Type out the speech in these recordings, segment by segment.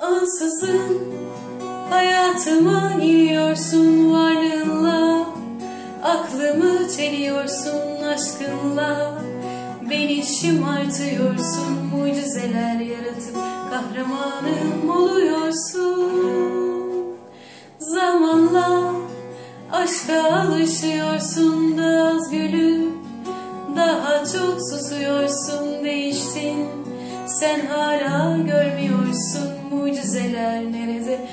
Ansızın hayatıma giriyorsun varlığınla. Aklımı çeliyorsun aşkınla. Beni şımartıyorsun mucizeler yaratıp kahramanım oluyorsun alışıyorsun da az gülüp Daha çok susuyorsun değiştin. Sen hala görmüyorsun mucizeler nerede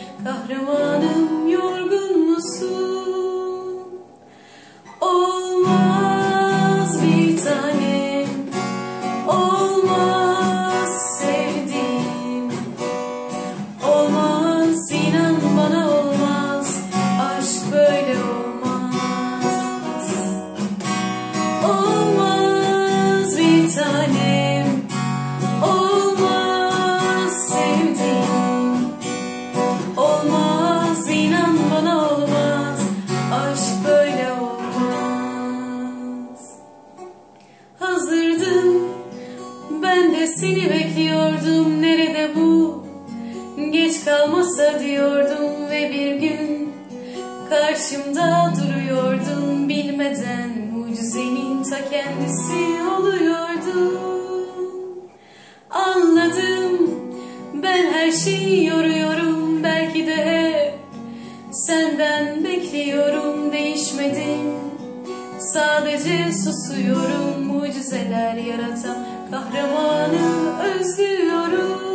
seni bekliyordum. Nerede bu? Geç kalmasa diyordum ve bir gün Karşımda duruyordun bilmeden Mucizenin ta kendisi oluyordun Anladım ben her şeyi yoruyorum. Belki de hep senden bekliyorum. Değişmedin sadece susuyorum. Mucizeler yaratan kahramanı özlüyorum